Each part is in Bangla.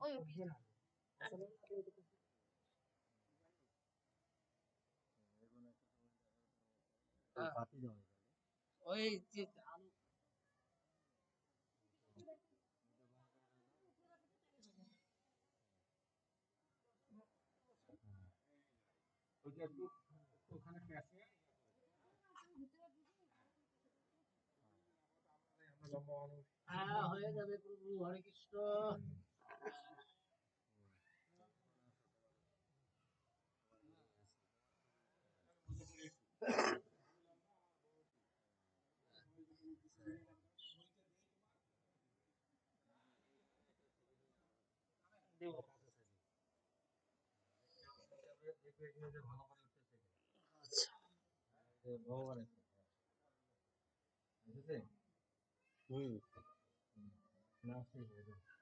ওই হ্যাঁ। যে ওইটা একটু ওখানে প্যাসে হ্যাঁ হয়ে যাবে প্রভু হরে কৃষ্ণ দেব দেখবে এখানে যে ভালো করে উঠতেছে আচ্ছা যে ভগবানের বুঝেছে হুম না ঠিক হয়ে যাবে।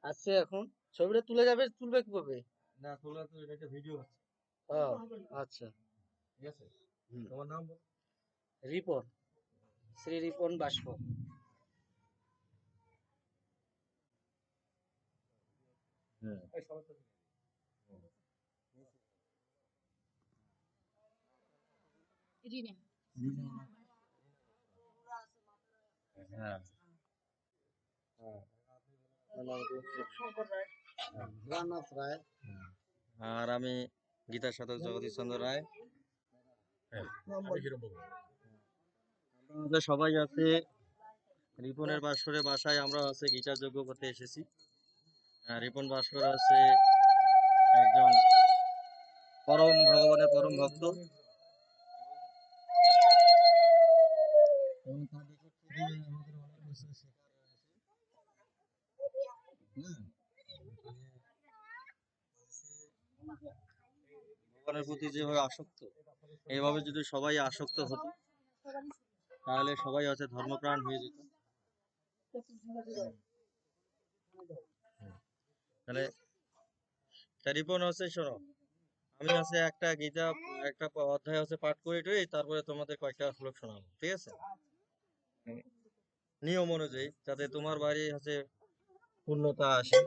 আছে এখন। ছবিটা তুলে যাবে তুলবে কীভাবে? না তোলা তো এটা একটা ভিডিও আছে। ও আচ্ছা। ঠিক আছে। তোমার নাম রিপন শ্রী রিপন বাষ্প। হ্যাঁ। হ্যাঁ। আর আমি গীতা সাথে জগদীশ চন্দ্র রায়। আমাদের সবাই আছে রিপনের বাসরে বাসায় আমরা আছে গিটার যোগ্য করতে এসেছি। রিপন বাসর আছে একজন পরম ভগবানের পরম ভক্ত। হ্যাঁ। ভগবানের প্রতি যেভাবে আসক্ত। এইভাবে যদি সবাই আসক্ত হতো, তাহলে সবাই হচ্ছে ধর্মপ্রাণ হয়ে যেত। তাহলে রিপন হচ্ছে শোনো। আমি হচ্ছে একটা গীতা একটা অধ্যায় হচ্ছে পাঠ করে টই তারপরে তোমাদের কয়েকটা শ্লোক শোনাবো, ঠিক আছে? নিয়ম অনুযায়ী, যাতে তোমার বাড়ি হচ্ছে পূর্ণতা আসে।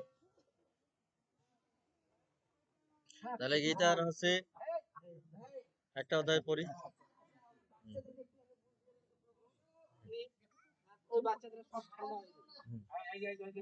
তাহলে গীতার হচ্ছে একটা অধ্যায় পড়ি বাচ্চাদের সব ঠান্ডা হয়ে যাবে।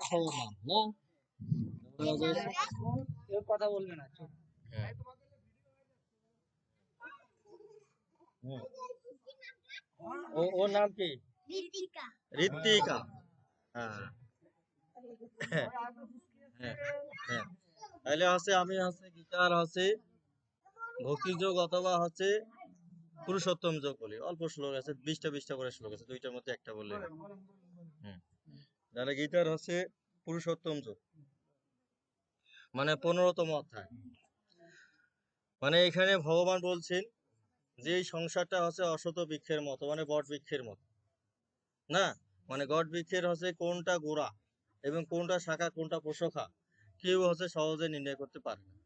সবার না তোমরা কথা বলবে না হ্যাঁ। ও ওর নাম কি? ঋতিকা ঋত্বিকা হ্যাঁ। তাহলে হচ্ছে আমি হচ্ছে গীতার হচ্ছে ভক্তি যোগ অথবা হচ্ছে পুরুষোত্তম যোগ বলি। অল্প শ্লোক আছে বিশটা বিশটা করে শ্লোক আছে দুইটার মধ্যে একটা বললে তাহলে গীতার হচ্ছে, পুরুষোত্তম যোগ মানে পনেরোতম অধ্যায়। মানে এখানে ভগবান বলছেন যে এই সংসারটা হচ্ছে অশত বৃক্ষের মতো মানে বট বৃক্ষের মতো। না? মানে গট বৃক্ষের হচ্ছে কোনটা গোড়া এবং কোনটা শাখা, কোনটা পোশাখা কেউ হচ্ছে সহজে নির্ণয় করতে পারে না।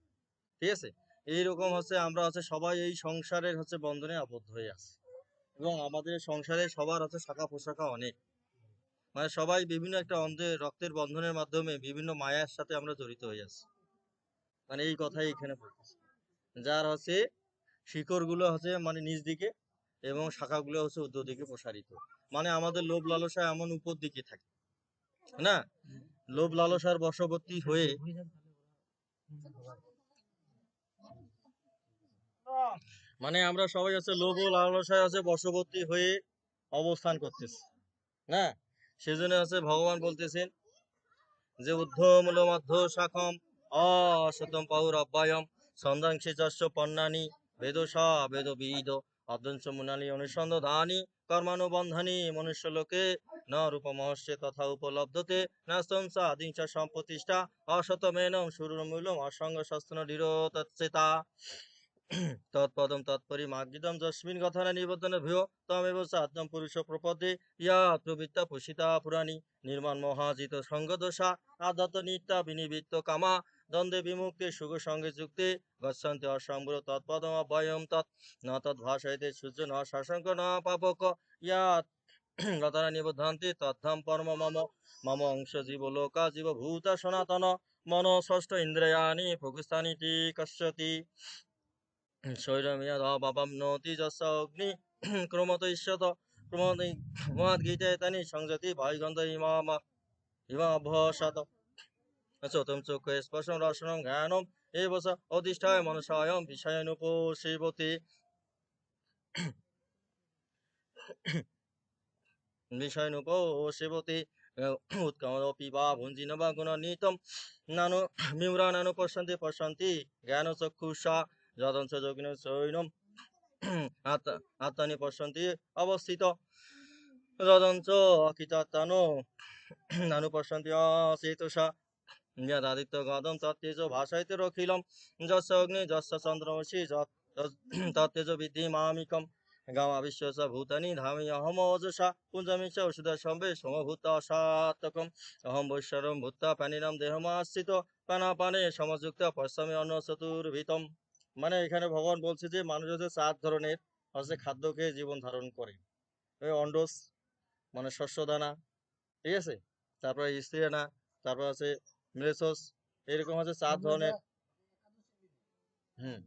ঠিক আছে? এইরকম হচ্ছে আমরা হচ্ছে সবাই এই সংসারের হচ্ছে বন্ধনে আবদ্ধ হয়ে আছি। এবং আমাদের সংসারে সবার হচ্ছে শাখা পোশাখা অনেক। মানে সবাই বিভিন্ন একটা অন্ধের রক্তের বন্ধনের মাধ্যমে বিভিন্ন মায়ার সাথে আমরা জড়িত হয়ে আছি। মানে এই কথাই এখানে বলতেছি। যার হচ্ছে, শিকড়গুলো হচ্ছে মানে নিচ দিকে এবং শাখাগুলো হচ্ছে উত্তর দিকে প্রসারিত। মানে আমাদের লোভ লালসা এমন উপর দিকে থাকে। না? লোভ লালসার বশবর্তী হয়ে মানে আমরা সবাই আছে লোভ লালসায় আছে বশবর্তী হয়ে অবস্থান করতেছি। না? সেজন্য আছে ভগবান বলতেছেন যে ঊর্ধ্বমূল মধ্য শাখম অশতম পৌর অব্যয়ম সন্দাংশে চাষ পন্নানি বেদসা বেদ বিদ অধ্যঞ্চ মুনালি অনুসন্ধানি কর্মানুবন্ধানি মনুষ্য লোকে ন রূপমহস্যে তথা উপলব্ধতে নাস্তংসা আদিংসা সম্প্রতিষ্ঠা অশতমেনম সুরমূলম অসঙ্গ শস্ত্র নিরোতচ্ছেতা। তৎপদম তৎপরি মার্গিদম যস্মিন কথানা নিবদ্ধন ভূয় তমেব সাধ্যম পুরুষ প্রপদে ইয়া প্রবৃত্তা পুষিতা পুরাণী। নির্মাণ মহাজিত সঙ্গদোষা আদত নিত্যা বিনিবৃত্ত কামা, দ্বন্দ্বে বিমুক্তে সুখ সঙ্গে যুক্তে গচ্ছন্তি অসম্ভ্র তৎপদম অভয়ম তৎ। ন সূর্য ন শাসঙ্ক ন পাপক ইয়া মম। মম অংশ সনাতন। মন ষষ্ঠ ইন্দ্রিয়াণি ভোগস্থানি কশ্যতি। শৈরমিয়া বাবাম নতি যস্য অগ্নি, ক্রমত ইষ্যত ক্রমত মহাদ গীতে তানি সংযতি ভাইগন্ধ ইমাম ইমাভশত চতুম চক্ষু স্পর্শম রসনম জ্ঞানম এই বস অধিষ্ঠায় মনসায়ম বিষয়ানুপসেবতে বিষয়ানুপসেবতে উৎকমপি বা ভুঞ্জিন বা গুণনীতম নানু মিম্রা নানু পশ্যন্তি পশ্যন্তি জ্ঞান চক্ষুষা যদঞ্চ যোগিন আত্মা, আত্মানি পশ্যন্তি অবস্থিত। যদঞ্চ অকিতাত্তানো নানু পশ্যন্তি অচেতসা যদাদিত্য গদম তত্তেজ ভাষাইতে রখিলম। যস্য অগ্নি যস্য চন্দ্রমসি তত্তেজ বিদ্ধি মামিকম গামা বিশ্বস ভূতানি ধামি অহম অজসা। ঔষধ সম্বে সমভূত অহম বৈশ্বরম ভূতা পানিনাম দেহমাশ্রিত। সমযুক্ত পশ্চিমে অন্ন চতুর্ভিতম। মানে এখানে ভগবান বলছে যে মানুষ হচ্ছে চার ধরনের হচ্ছে খাদ্য খেয়ে জীবন ধারণ করে। ওই অন্ডস মানে শস্য দানা ঠিক আছে? তারপরে স্ত্রীনা তারপর আছে মেসোস এরকম হচ্ছে চার ধরনের। হুম।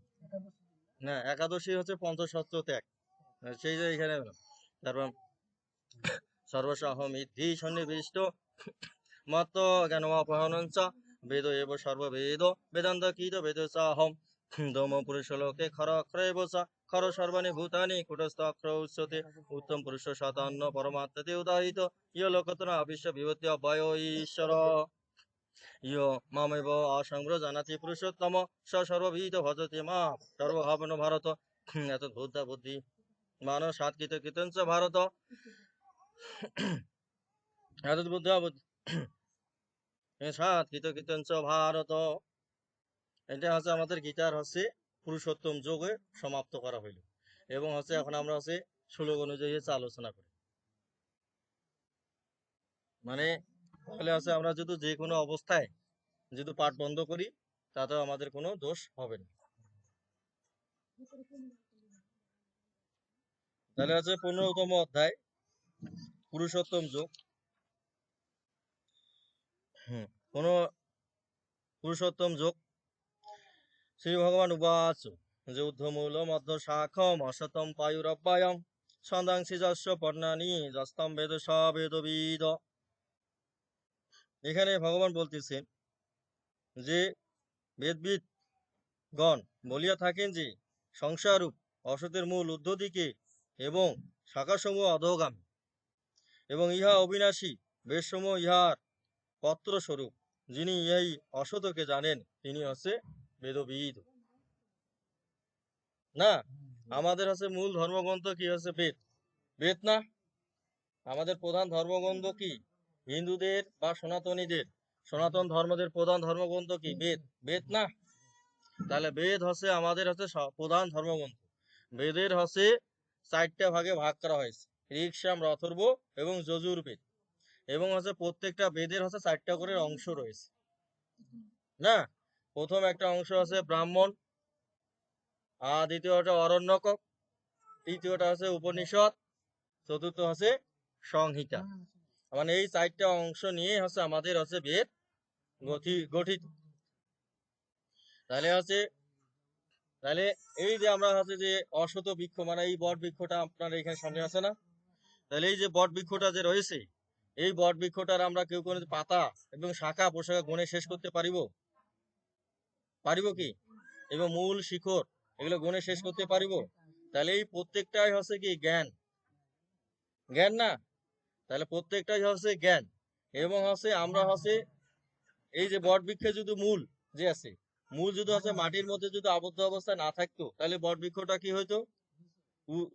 না একাদশী হচ্ছে পঞ্চশস্ত্র ত্যাগ। সেই যে এখানে। তারপর সর্বসহম ইদ্ধি সন্নিবিষ্ট মত জ্ঞান অপহরঞ্চ বেদ এব সর্ববেদ বেদান্ত কীত বেদ সাহম। দম পুরুষ লোকে খর অক্ষর বসা খর সর্বাণি ভূতানি কুটস্থ অক্ষর উচ্যতে উত্তম পুরুষ শতান্ন পরমাত্মতে উদাহিত। ইয় লোকতন অবিশ্ব বিভূতি অভয় ঈশ্বর। ইয় মামেব অসংগ্র জানাতি পুরুষোত্তম। স সর্ববিহিত ভজতে মা সর্বভাবন ভারত। এত বুদ্ধা বুদ্ধি। মানব সাত কৃত কীর্তন ভারত। এত বুদ্ধা বুদ্ধি। সাত কৃত কীর্তন ভারত। এটা হচ্ছে আমাদের গীতার হচ্ছে পুরুষোত্তম যোগে সমাপ্ত করা হইল। এবং হচ্ছে এখন আমরা হচ্ছে শ্লোক অনুযায়ী হচ্ছে আলোচনা করি। মানে তাহলে হচ্ছে আমরা যদি যে কোনো অবস্থায় যদি পাঠ বন্ধ করি, তাতেও আমাদের কোনো দোষ হবে না। তাহলে হচ্ছে পনেরোতম অধ্যায়, পুরুষোত্তম যোগ। হম, কোন পুরুষোত্তম যোগ শ্রী ভগবান উবাচ। যে ঊর্ধ্বমূল মধ্য শাখম অশতম পায়ুরব্বায়ম ছন্দাংশি যস্য পর্ণানি যস্তম বেদ স বেদবিদ এখানে ভগবান বলতেছেন যে বেদবিদ গণ বলিয়া থাকেন যে সংসারূপ অসতের মূল ঊর্ধ্ব দিকে এবং শাখাসমূহ অধোগামী এবং ইহা অবিনাশী, বেদসমূহ ইহার পত্রস্বরূপ। যিনি এই অসতকে জানেন, তিনি হচ্ছে বেদবিদ। না, আমাদের হচ্ছে মূল ধর্মগ্রন্থ কি হচ্ছে বেদ? বেদ না? আমাদের প্রধান ধর্মগ্রন্থ কি? হিন্দুদের বা সনাতনীদের? সনাতন ধর্মদের প্রধান ধর্মগ্রন্থ কি? বেদ। বেদ না? তাহলে বেদ হচ্ছে আমাদের হচ্ছে প্রধান ধর্মগ্রন্থ। বেদের হচ্ছে চারটা ভাগে ভাগ করা হয়েছে ঋকসাম রথর্ব এবং যজুর্বেদ এবং হচ্ছে প্রত্যেকটা বেদের হচ্ছে চারটা করে অংশ রয়েছে। না? প্রথম একটা অংশ আছে ব্রাহ্মণ, আর দ্বিতীয়টা অরণ্যক, তৃতীয়টা হচ্ছে উপনিষদ, চতুর্থ হচ্ছে সংহিতা। মানে এই চারটা অংশ নিয়ে হচ্ছে আমাদের হচ্ছে বেদ গঠিত। তাহলে হচ্ছে, তাহলে এই যে আমরা হচ্ছে যে অশত বৃক্ষ মানে এই বট বৃক্ষটা আপনার এখানে সামনে আছে না? তাহলে এই যে বট বৃক্ষটা যে রয়েছে, এই বট বৃক্ষটার আমরা কেউ কোনো পাতা এবং শাখা পোশাকা গুনে শেষ করতে পারিব? পারিব কি? এবং মূল শিখর, এগুলো গুণে শেষ করতে পারিব? তাহলে এই প্রত্যেকটাই হচ্ছে কি জ্ঞান। জ্ঞান না? তাহলে প্রত্যেকটাই হচ্ছে জ্ঞান। এবং হচ্ছে আমরা হচ্ছে এই যে বট বৃক্ষের যদি মূল যে আছে, মূল যদি হচ্ছে মাটির মধ্যে যদি আবদ্ধ অবস্থা না থাকতো, তাহলে বট বৃক্ষটা কি হইতো?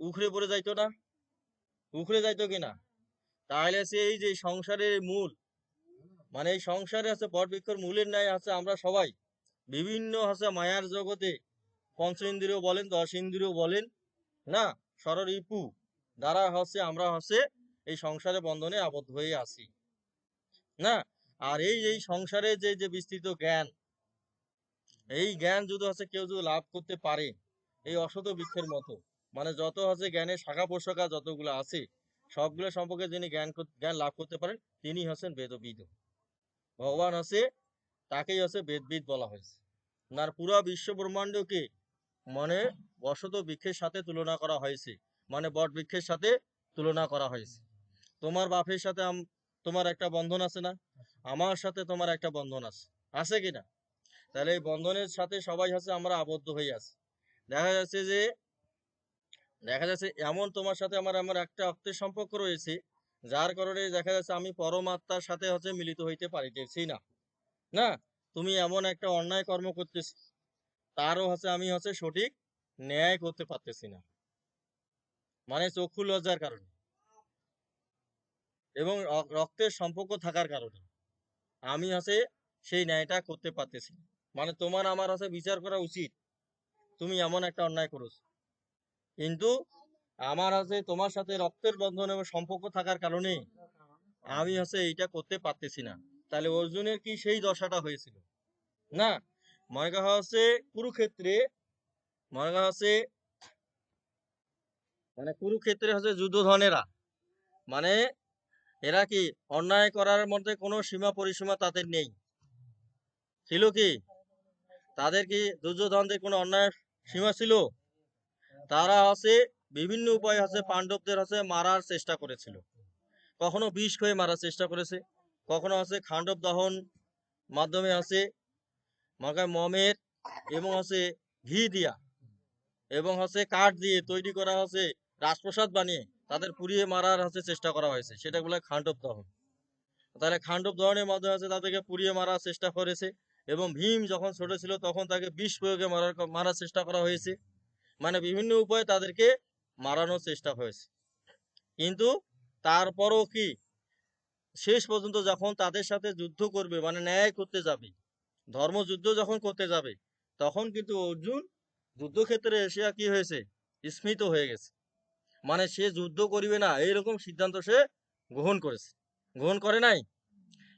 উখড়ে পড়ে যাইতো না? উখড়ে যাইতো কিনা তাহলে সে এই যে সংসারের মূল মানে এই সংসারে আছে বট বৃক্ষর মূলের ন্যায় আছে আমরা সবাই বিভিন্ন হচ্ছে মায়ার জগতে পঞ্চ ইন্দ্রিয় বলেন দশ ইন্দ্রিয় বলেন, না? ষড়রিপু দ্বারা হচ্ছে, আমরা হচ্ছে এই সংসারে বন্ধনে আবদ্ধ হয়ে আছি। না? আর এই এই সংসারে যে যে বিস্তৃত জ্ঞান, এই জ্ঞান যদি হচ্ছে কেউ যদি লাভ করতে পারে, এই অসত বৃক্ষের মতো মানে যত হচ্ছে জ্ঞানের শাখা পোশাখা যতগুলো আছে, সবগুলো সম্পর্কে যিনি জ্ঞান জ্ঞান লাভ করতে পারেন তিনি হচ্ছেন বেদবিদ। ভগবান হচ্ছে, তাকেই হচ্ছে বেদবিদ বলা হয়েছে। আর পুরা বিশ্ব ব্রহ্মাণ্ডকে মানে অসত বৃক্ষের সাথে তুলনা করা হয়েছে। মানে বট বৃক্ষের সাথে তুলনা করা হয়েছে। তোমার বাপের সাথে তোমার একটা বন্ধন আছে না? আমার সাথে তোমার একটা বন্ধন আছে। আছে কিনা তাহলে এই বন্ধনের সাথে সবাই হচ্ছে আমরা আবদ্ধ হয়ে আছি। দেখা যাচ্ছে যে, দেখা যাচ্ছে এমন তোমার সাথে আমার আমার একটা অক্তের সম্পর্ক রয়েছে, যার কারণে দেখা যাচ্ছে আমি পরমাত্মার সাথে হচ্ছে মিলিত হইতে পারিতেছি না। না? তুমি এমন একটা অন্যায় কর্ম করতেছি, তারও হচ্ছে আমি হচ্ছে সঠিক ন্যায় করতে পারতেছি না। মানে চক্ষু লজ্জার কারণে। এবং রক্তের সম্পর্ক থাকার কারণে আমি হচ্ছে সেই ন্যায়টা করতে পারতেছি। মানে তোমার আমার হচ্ছে বিচার করা উচিত। তুমি এমন একটা অন্যায় করেছ। কিন্তু আমার হচ্ছে তোমার সাথে রক্তের বন্ধন এবং সম্পর্ক থাকার কারণে আমি হচ্ছে এইটা করতে পারতেছি না। তাহলে অর্জুনের কি সেই দশাটা হয়েছিল? না মনে করা হচ্ছে কুরুক্ষেত্রে মনে করা হচ্ছে মানে কুরুক্ষেত্রে হচ্ছে যুদ্ধধনেরা। মানে এরা কি অন্যায় করার মধ্যে কোনো সীমা পরিসীমা তাদের নেই। ছিল কি? তাদের কি দুর্যোধনদের কোনো অন্যায় সীমা ছিল? তারা হচ্ছে বিভিন্ন উপায়ে হচ্ছে পাণ্ডবদের হচ্ছে মারার চেষ্টা করেছিল। কখনো বিষ খেয়ে মারার চেষ্টা করেছে। কখনো আছে খাণ্ডব দহন মাধ্যমে আছে মাকে মমের এবং হচ্ছে ঘি দিয়া এবং হচ্ছে কাঠ দিয়ে তৈরি করা হচ্ছে রাজপ্রসাদ বানিয়ে তাদের পুড়িয়ে মারার হচ্ছে চেষ্টা করা হয়েছে। সেটা বলে খাণ্ডব দহন তাহলে খাণ্ডব দহনের মাধ্যমে আছে তাদেরকে পুড়িয়ে মারার চেষ্টা করেছে এবং ভীম যখন ছোট ছিল তখন তাকে বিষ প্রয়োগে মারার মারার চেষ্টা করা হয়েছে। মানে বিভিন্ন উপায়ে তাদেরকে মারানোর চেষ্টা হয়েছে। কিন্তু তারপরও কি শেষ পর্যন্ত যখন তাদের সাথে যুদ্ধ করবে মানে ন্যায় করতে যাবে, ধর্মযুদ্ধ যখন করতে যাবে, তখন কিন্তু অর্জুন যুদ্ধক্ষেত্রে এসে কি হয়েছে? স্মৃত হয়ে গেছে। মানে সে যুদ্ধ করিবে না, এইরকম সিদ্ধান্ত সে গ্রহণ করেছে। গ্রহণ করে নাই?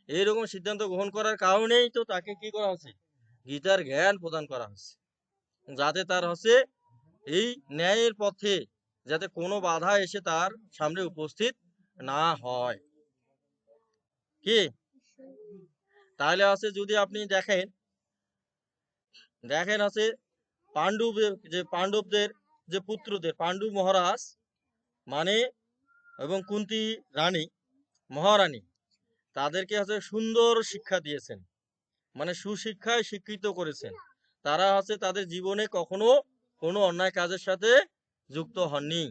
এইরকম সিদ্ধান্ত গ্রহণ করার কারণেই তো তাকে কি করা হচ্ছে? গীতার জ্ঞান প্রদান করা হচ্ছে। যাতে তার হচ্ছে এই ন্যায়ের পথে যাতে কোনো বাধা এসে তার সামনে উপস্থিত না হয়। কি? তাহলে আছে যদি আপনি দেখেন দেখেন আছে পাণ্ডব যে পাণ্ডবদের যে পুত্রদের পাণ্ডু মহারাজ মানে এবং কুন্তি রানী, মহারানী, তাদেরকে হচ্ছে সুন্দর শিক্ষা দিয়েছেন মানে সুশিক্ষায় শিক্ষিত করেছেন। তারা হচ্ছে তাদের জীবনে কখনো কোনো অন্যায় কাজের সাথে যুক্ত হননি।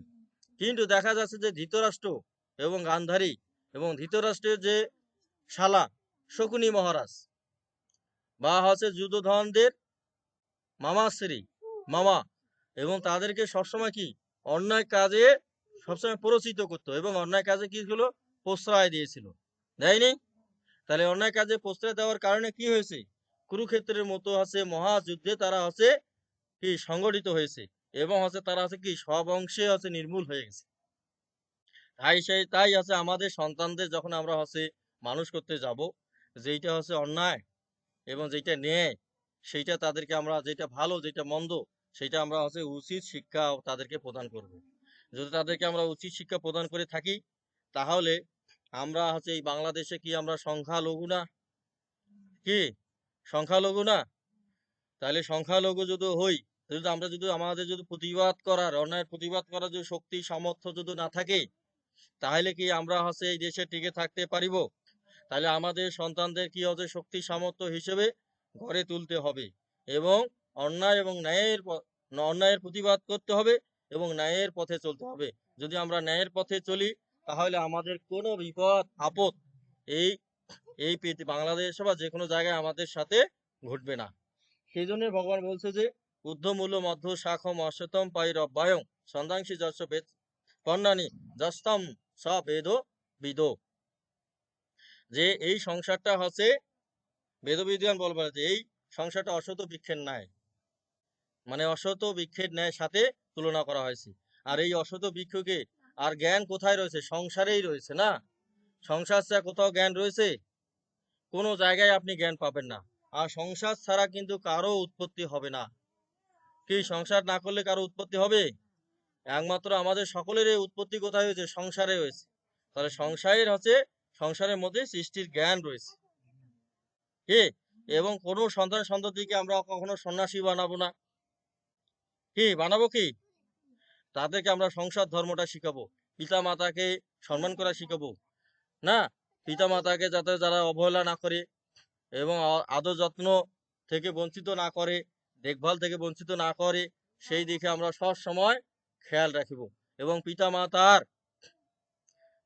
কিন্তু দেখা যাচ্ছে যে ধৃতরাষ্ট্র এবং গান্ধারী এবং ধৃতরাষ্ট্রের যে শালা, শকুনি মহারাজ। বা হচ্ছে যুদ্ধধনদের মামাশ্রী মামা। এবং তাদেরকে সবসময় কি? অন্যায় কাজে সবসময় প্ররোচিত করতো এবং অন্যায় কাজে কি ছিল প্রশ্রয় দিয়েছিল। দেয়নি তাহলে অন্যায় কাজে প্রশ্রয় দেওয়ার কারণে কি হয়েছে? কুরুক্ষেত্রের মতো আছে মহাযুদ্ধে তারা হচ্ছে কি? সংগঠিত হয়েছে এবং হচ্ছে তারা হচ্ছে কি? সব অংশে হচ্ছে নির্মূল হয়ে গেছে। তাই সেই, তাই আছে আমাদের সন্তানদের যখন আমরা হচ্ছে মানুষ করতে যাব, যেইটা হচ্ছে অন্যায় এবং যেটা ন্যায়, সেইটা তাদেরকে আমরা যেটা ভালো যেটা মন্দ সেটা আমরা হচ্ছে উচিত শিক্ষা তাদেরকে প্রদান করব। যদি তাদেরকে আমরা উচিত শিক্ষা প্রদান করে থাকি, তাহলে আমরা হচ্ছে এই বাংলাদেশে কি আমরা সংখ্যালঘু না? কি? সংখ্যালঘু না? তাহলে সংখ্যালঘু যদি হই, যদি আমরা যদি আমাদের যদি প্রতিবাদ করার, অন্যায়ের প্রতিবাদ করার যদি শক্তি, সামর্থ্য যদি না থাকে, তাহলে কি আমরা হচ্ছে এই দেশে টিকে থাকতে পারিব? তাহলে আমাদের সন্তানদের কি হচ্ছে শক্তি সামর্থ্য হিসেবে গড়ে তুলতে হবে এবং অন্যায় এবং ন্যায়ের অন্যায়ের প্রতিবাদ করতে হবে এবং ন্যায়ের পথে চলতে হবে। যদি আমরা ন্যায়ের পথে চলি, তাহলে আমাদের কোনো বিপদ, আপদ এই এই বাংলাদেশ বা যে কোনো জায়গায় আমাদের সাথে ঘটবে না। সেই জন্য ভগবান বলছে যে ঊর্ধ্বমূল্য মধ্য শাখম অশ্বতম পাই রব্বায়ং সন্ধাংশী যশ কন্যানি, যস্তম স বেদ বিদ। যে এই সংসারটা হচ্ছে বেদবিদ্যান বলবে যে এই সংসারটা অসত বৃক্ষের ন্যায় মানে অসত বৃক্ষের ন্যায় সাথে তুলনা করা হয়েছে। আর এই অসত বৃক্ষকে আর জ্ঞান কোথায় রয়েছে? সংসারেই রয়েছে না? সংসার ছাড়া কোথাও জ্ঞান রয়েছে? কোনো জায়গায় আপনি জ্ঞান পাবেন না। আর সংসার ছাড়া কিন্তু কারও উৎপত্তি হবে না। কি সংসার না করলে কারও উৎপত্তি হবে? একমাত্র আমাদের সকলেরই উৎপত্তি কোথায় হয়েছে? সংসারে হয়েছে। তাহলে সংসারের হচ্ছে সংসারের মধ্যে সৃষ্টির জ্ঞান রয়েছে। কি? এবং কোনো সন্তান সন্ততিকে আমরা কখনো সন্ন্যাসী বানাবো না। কি? বানাবো কি? তাদেরকে আমরা সংসার ধর্মটা শিখাবো। পিতা মাতাকে সম্মান করা শিখাবো। না? পিতা মাতাকে যাতে যারা অবহেলা না করে এবং আদর যত্ন থেকে বঞ্চিত না করে, দেখভাল থেকে বঞ্চিত না করে, সেই দিকে আমরা সব সময় খেয়াল রাখিব। এবং পিতা মাতার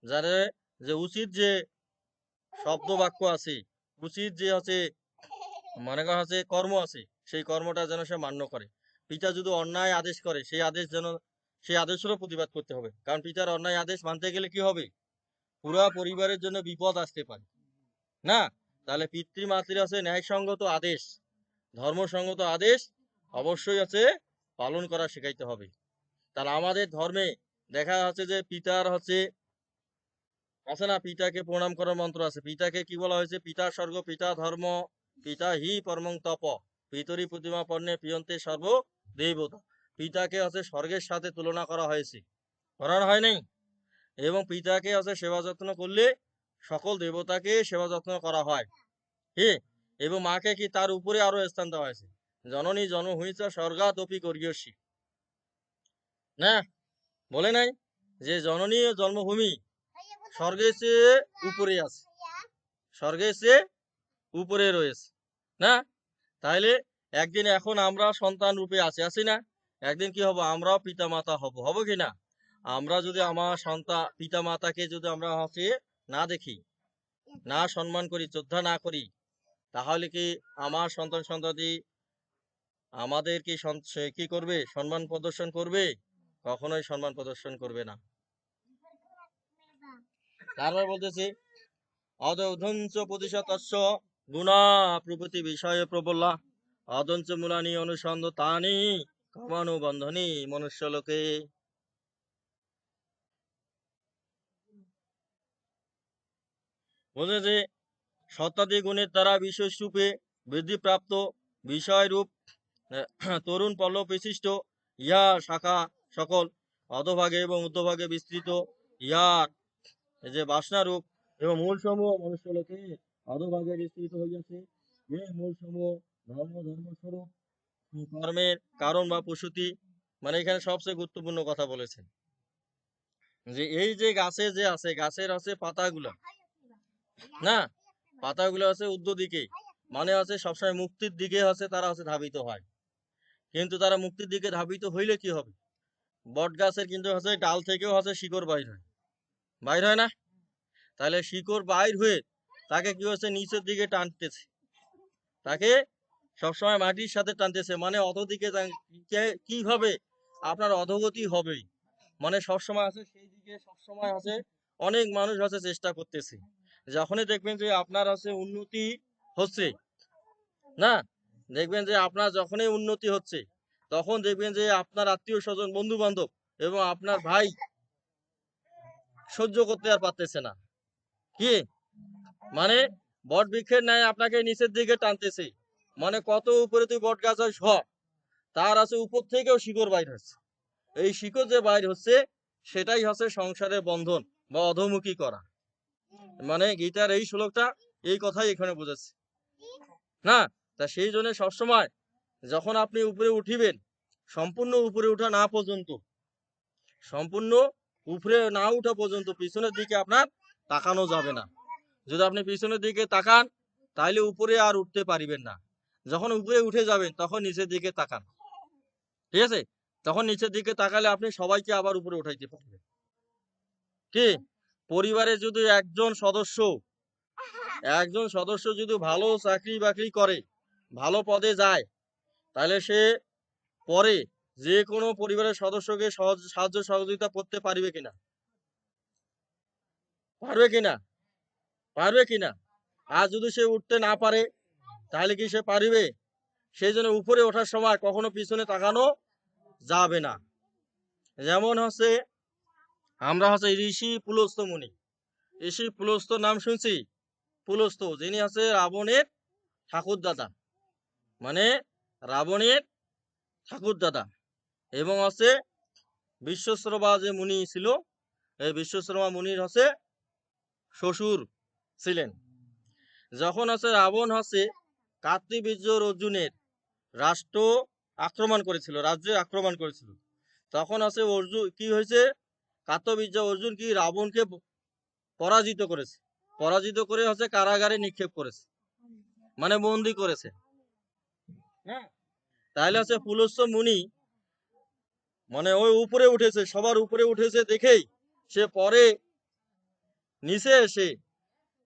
যারা যে উচিত যে শব্দ বাক্য আছে, উচিত যে হচ্ছে মনে করা হচ্ছে কর্ম আছে, সেই কর্মটা যেন সে মান্য করে। পিতা যদি অন্যায় আদেশ করে, সেই আদেশ যেন, সেই আদেশেরও প্রতিবাদ করতে হবে। কারণ পিতার অন্যায় আদেশ মানতে গেলে কি হবে? পুরা পরিবারের জন্য বিপদ আসতে পারে। না? তাহলে পিতৃমাতৃর আছে ন্যায়সঙ্গত আদেশ, ধর্মসঙ্গত আদেশ অবশ্যই আছে পালন করা শেখাইতে হবে। তাহলে আমাদের ধর্মে দেখা যাচ্ছে যে পিতার হচ্ছে আছে না? পিতাকে প্রণাম করার মন্ত্র আছে। পিতাকে কি বলা হয়েছে? পিতা স্বর্গ, পিতা ধর্ম, পিতা হি পরমং তপ। পিতরি প্রতিমা পণ্যে পিয়ন্তে সর্ব দেবতা। পিতাকে হচ্ছে স্বর্গের সাথে তুলনা করা হয়েছে। করার হয় নাই? এবং পিতাকে আছে সেবা যত্ন করলে সকল দেবতাকে সেবা যত্ন করা হয়। হে, এবং মাকে কি তার উপরে আরও স্থান দেওয়া হয়েছে? জননী জন হইছে স্বর্গাতপি করিয়সী। না, বলে নাই যে জননী জন্মভূমি স্বর্গের চেয়ে উপরে আছে। স্বর্গের চেয়ে উপরে রয়েছে, না? তাহলে একদিন এখন আমরা সন্তান রূপে আছি না? একদিন কি আমরাও পিতা মাতা কি না? আমরা যদি আমার সন্তান পিতা মাতাকে যদি আমরা হচ্ছে না দেখি, না সম্মান করি না করি, তাহলে কি আমার সন্তান সন্ততি আমাদের কি কি করবে? সম্মান প্রদর্শন করবে? কখনোই সম্মান প্রদর্শন করবে না। তারপর বলতেছে অদৌধঞ্চ প্রতিশতস্য গুণা প্রভৃতি বিষয়ে প্রবল্লা অদঞ্চ মূলানি অনুসন্দ তানি কমানু বন্ধনী মনুষ্য লোকে। বলতেছে, সত্যাদি গুণের দ্বারা বিশেষ রূপে বৃদ্ধিপ্রাপ্ত বিষয় রূপ তরুণ পল্লব বিশিষ্ট, ইহা শাখা সকল অধভাগে এবং ঊর্ধ্বভাগে বিস্তৃত। ইহার এই যে বাসনা রূপ, এবং মূল সমূহ মনুষ্য লোকে অধভাগে বিস্তৃত হইয়াছে। যে মূল সমূহ ধর্ম, ধর্মস্বরূপ, কর্মের কারণ বা প্রসূতি মানে এখানে সবচেয়ে গুরুত্বপূর্ণ কথা বলেছেন। যে এই যে গাছে যে আছে, গাছের আছে পাতাগুলা। না, পাতাগুলো আছে উর্ধ্ব দিকে মানে আছে সবসময় মুক্তির দিকে আছে, তারা হচ্ছে ধাবিত হয়। কিন্তু তারা মুক্তির দিকে ধাবিত হইলে কি হবে? বট গাছের কিন্তু হচ্ছে ডাল থেকেও হচ্ছে শিকড় বাইর হয়। বাইর হয় না। তাহলে শিকড় বাইর হয়ে তাকে কি হচ্ছে নিচের দিকে টানতেছে। তাকে সবসময় মাটির সাথে টানতেছে। মানে অধদিকে তা- কে- কীভাবে আপনার অধগতি হবেই মানে সবসময় আছে, সেই দিকে সবসময় আছে, অনেক মানুষ আছে চেষ্টা করতেছে। যখনই দেখবেন যে আপনার আছে উন্নতি হচ্ছে, না? দেখবেন যে আপনার যখনই উন্নতি হচ্ছে, তখন দেখবেন যে আপনার আত্মীয় স্বজন বন্ধু বান্ধব এবং আপনার ভাই সহ্য করতে আর পারতেছে না। কি? মানে বট বৃক্ষের ন্যায় আপনাকে নিচের দিকে টানতেছে। মানে কত উপরে তুই বট গাছ হয় সব। তার আছে উপর থেকেও শিকড় বাইর হচ্ছে। এই শিকড় যে বাইর হচ্ছে, সেটাই হচ্ছে সংসারের বন্ধন বা অধমুখী করা। মানে গীতার এই শ্লোকটা এই কথাই এখানে বোঝাচ্ছে। না, তা সেই জন্য সবসময় যখন আপনি উপরে উঠিবেন, সম্পূর্ণ উপরে উঠা না পর্যন্ত, সম্পূর্ণ উপরে না উঠা পর্যন্ত পিছনের দিকে আপনার তাকানো যাবে না। যদি আপনি পিছনের দিকে তাকান তাহলে উপরে আর উঠতে পারিবেন না। যখন উপরে উঠে যাবেন, তখন নিচের দিকে তাকান। ঠিক আছে? তখন নিচের দিকে তাকালে আপনি সবাইকে আবার উপরে উঠাইতে পারবেন। কি? পরিবারে যদি একজন সদস্য একজন সদস্য যদি ভালো চাকরি বাকরি করে, ভালো পদে যায় তাহলে সে পরে যে কোনো পরিবারের সদস্যকে সহজ, সাহায্য সহযোগিতা করতে পারবে কিনা? পারবে কিনা? পারবে কিনা? আর যদি সে উঠতে না পারে, তাহলে কি সে পারবে? সেই জন্য উপরে ওঠার সময় কখনো পিছনে তাকানো যাবে না। যেমন হচ্ছে, আমরা হচ্ছে ঋষি পুলস্ত মুনি ঋষি পুলস্ত নাম শুনছি? পুলস্ত, যিনি হচ্ছে রাবণের ঠাকুর দাদা মানে রাবণের ঠাকুর দাদা এবং আছে বিশ্বশ্রবা যে মুনি ছিল, এই বিশ্বশ্রমা মুনির হচ্ছে শ্বশুর ছিলেন। যখন আছে রাবণ হচ্ছে কার্তিবীর্য অর্জুনের রাষ্ট্র আক্রমণ করেছিল, রাজ্যে আক্রমণ করেছিল। তখন আছে অর্জুন কি হয়েছে? কার্তবীর্য অর্জুন কি রাবণকে পরাজিত করেছে। পরাজিত করে হচ্ছে কারাগারে নিক্ষেপ করেছে। মানে বন্দি করেছে। হ্যাঁ? তাহলে হচ্ছে পুলস্ত মুনি মানে ওই উপরে উঠেছে, সবার উপরে উঠেছে দেখেই। সে পরে নিচে এসে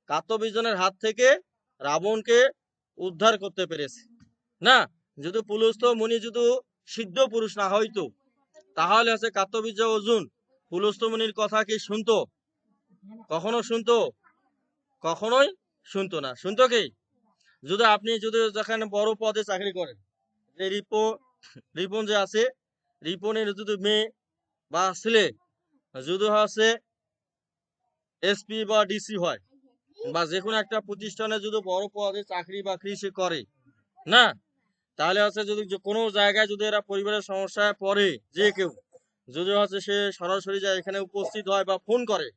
কার্তবীর্জনের হাত থেকে রাবণকে উদ্ধার করতে পেরেছে। না, যদি পুলস্ত মুনি যদি সিদ্ধ পুরুষ না হইতো তাহলে হচ্ছে কার্তবীর্য অর্জুন পুলস্ত মুনির কথা কি শুনতো? কখনো শুনতো? কখনোই শুনতো না। শুনতো কি? যদি আপনি যদি যেখানে বড় পদে চাকরি করেন, যে রিপো রিপন যে আছে রিপনের যদি মেয়ে বা ছেলে যদি হচ্ছে এসপি বা ডিসি হয় বা যে কোনো একটা প্রতিষ্ঠানে যদি বড় পদে চাকরি বাকরি সে করে, না? তাহলে হচ্ছে যদি কোনো জায়গায় যদি এরা পরিবারের সমস্যায় পড়ে, যে কেউ যদি হচ্ছে সে সরাসরি যায়, এখানে উপস্থিত হয় বা ফোন করে,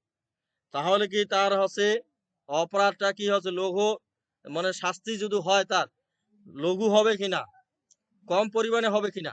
তাহলে কি তার হচ্ছে অপরাধটা কি হচ্ছে লঘু মানে শাস্তি যদি হয় তার, লঘু হবে কিনা? কম পরিমাণে হবে কিনা?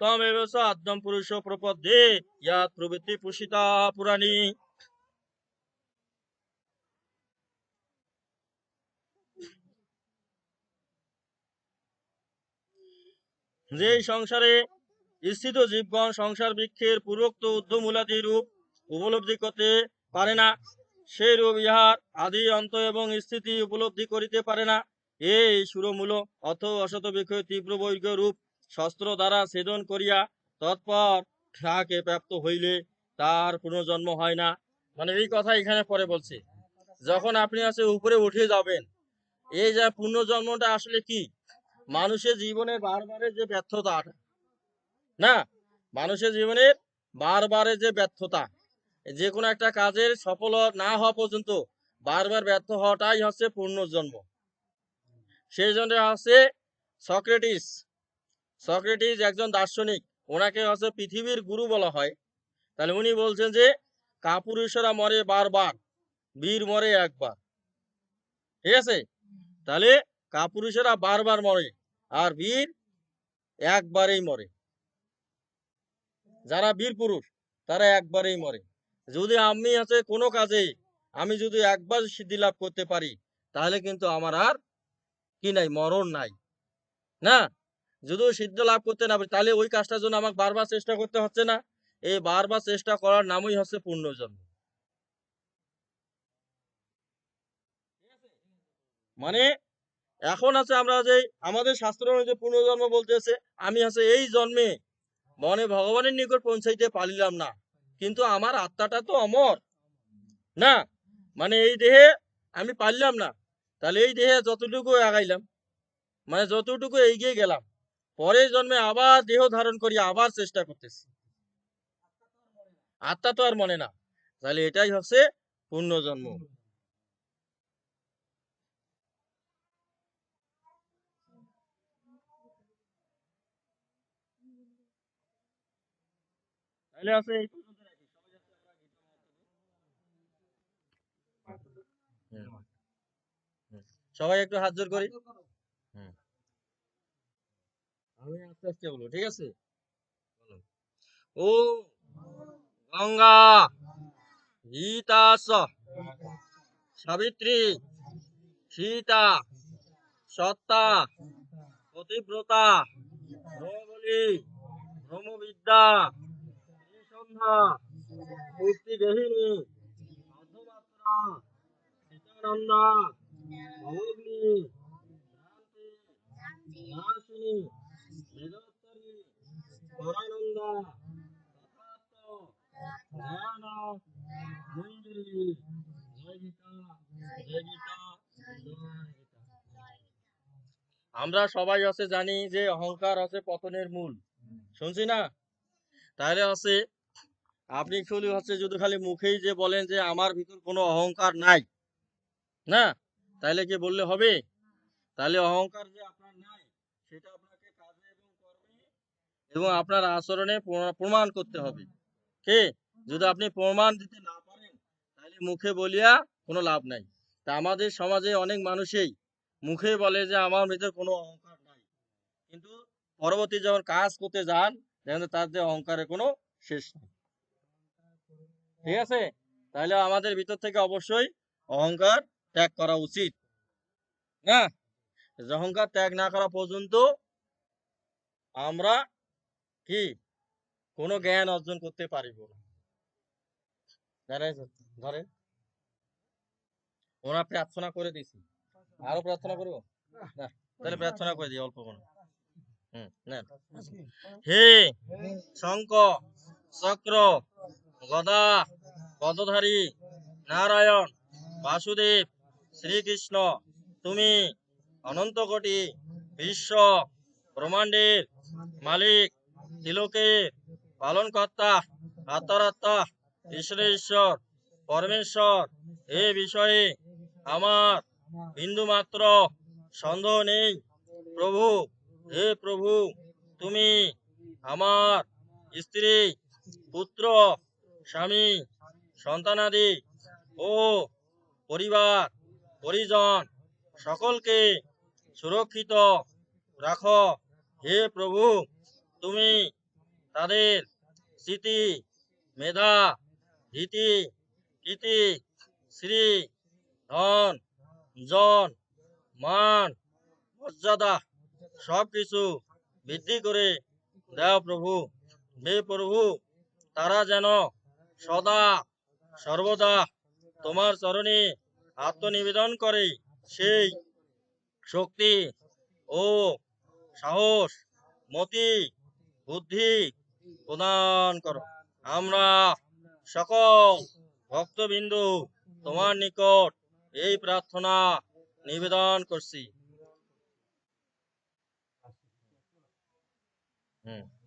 তমেব পুরুষ প্রপদ্যে ইয়াত প্রবৃত্তি পুষিতা পুরাণী যে সংসারে স্থিত জীবগণ সংসার বৃক্ষের পূর্বোক্ত উদ্ধমূলাদি রূপ উপলব্ধি করতে পারে না সেই রূপ ইহার আদি অন্ত এবং স্থিতি উপলব্ধি করিতে পারে না। এই সুরমূল অথ অশত বৃক্ষ তীব্র বৈর্ঘ রূপ শস্ত্র দ্বারা ছেদন করিয়া তৎপর তাহাকে প্রাপ্ত হইলে তার পুনর্জন্ম হয় না। মানে এই কথা এখানে পরে বলছে। যখন আপনি আছে উপরে উঠে যাবেন এই যে পুনর্জন্মটা আসলে কি? মানুষের জীবনে বারবারের যে ব্যর্থতা, না? মানুষের জীবনের বারবারের যে ব্যর্থতা, যে কোনো একটা কাজের সফল না হওয়া পর্যন্ত বারবার ব্যর্থ হওয়াটাই হচ্ছে পুনর্জন্ম। সেই জন্য হচ্ছে সক্রেটিস সক্রেটিস একজন দার্শনিক, ওনাকে হচ্ছে পৃথিবীর গুরু বলা হয়। তাহলে উনি বলছেন যে, কাপুরুষেরা মরে বারবার, বীর মরে একবার। ঠিক আছে? তাহলে কাপুরুষেরা বারবার মরে, আর বীর একবারেই মরে। যারা বীর পুরুষ, তারা একবারেই মরে। যদি আমি আছে কোনো কাজে, আমি যদি একবার সিদ্ধি লাভ করতে পারি, তাহলে কিন্তু আমার আর কি নাই, মরণ নাই। না? যদি সিদ্ধ লাভ করতে না পারি, তাহলে ওই কাজটার জন্য আমাকে বারবার চেষ্টা করতে হচ্ছে না। এই বারবার চেষ্টা করার নামই হচ্ছে পুণ্যজন্ম মানে এখন আছে আমরা যে আমাদের শাস্ত্র অনুযায়ী পুনর্জন্ম বলতেছে, আমি আছে এই জন্মে মনে ভগবানের নিকট পৌঁছাইতে পারিলাম না। কিন্তু আমার আত্মাটা তো অমর। না মানে এই দেহে আমি পারলাম না। তাহলে এই দেহে যতটুকু আগাইলাম মানে যতটুকু এগিয়ে গেলাম পরের জন্মে আবার দেহ ধারণ করিয়া আবার চেষ্টা করতেছি। আত্মা তো আর মনে না। তাহলে এটাই হচ্ছে পুনর্জন্ম সবাই একটু হাত জোর করি। আমি আস্তে আস্তে বলব, ঠিক আছে? ও গঙ্গা। গীতাস সাবিত্রী। সীতা। সত্তা। পতিব্রতা। ব্রহ্মবলি ব্রহ্মবিদ্যা সন্ধ্যা মূর্তি গহিনী অর্ধমাত্রা সীতানন্দা অগ্নি ভ্রান্তি। আমরা সবাই আছে জানি যে অহংকার আছে পতনের মূল। শুনছি না? তাহলে আছে আপনি শুধু হচ্ছে যদি খালি মুখেই যে বলেন যে আমার ভিতর কোনো অহংকার নাই, না? তাহলে কি বললে হবে? তাহলে অহংকার যে আপনার নাই সেটা আপনাকে কাজে এবং কর্মে এবং আপনার আচরণে প্রমাণ করতে হবে। কে? যদি আপনি প্রমাণ দিতে না পারেন, তাহলে মুখে বলিয়া কোনো লাভ নাই। তা আমাদের সমাজে অনেক মানুষই মুখে বলে যে, আমার ভিতর কোনো অহংকার নাই। কিন্তু পরবর্তী যখন কাজ করতে যান দেখেন যে অহংকারের কোনো শেষ নেই। ঠিক আছে? তাহলে আমাদের ভিতর থেকে অবশ্যই অহংকার ত্যাগ করা উচিত। না? অহংকার ত্যাগ না করা পর্যন্ত আমরা কি? কোনো জ্ঞান অর্জন করতে পারিব না? ধরেন। ওরা প্রার্থনা করে দিছি। আরও প্রার্থনা করব? তাহলে প্রার্থনা করে দিই অল্প কোনো হে শঙ্খ, চক্র, গদা, পদধারী, নারায়ণ, বাসুদেব, শ্রীকৃষ্ণ, তুমি, অনন্ত কোটি, বিশ্ব ব্রহ্মাণ্ডের মালিক তিলকের পালনকর্তা আত্মারাত্মা ঈশ্বরের ঈশ্বর পরমেশ্বর। এ বিষয়ে আমার বিন্দু মাত্র সন্দেহ নেই। প্রভু, হে প্রভু, তুমি আমার স্ত্রী, পুত্র, স্বামী, সন্তানাদি ও পরিবার, পরিজন, সকলকে সুরক্ষিত রাখো। হে প্রভু তুমি তাদের স্মৃতি, মেধা ধীতি কীর্তি, শ্রী, ধন, জন, মান, মর্যাদা সব কিছু বৃদ্ধি করে দেও প্রভু। হে প্রভু, তারা যেন সদা সর্বদা তোমার চরণে আত্মনিবেদন করে সেই শক্তি ও সাহস, মতি বুদ্ধি প্রদান করো। আমরা সকল ভক্তবিন্দু তোমার নিকট এই প্রার্থনা নিবেদন করছি। হুম।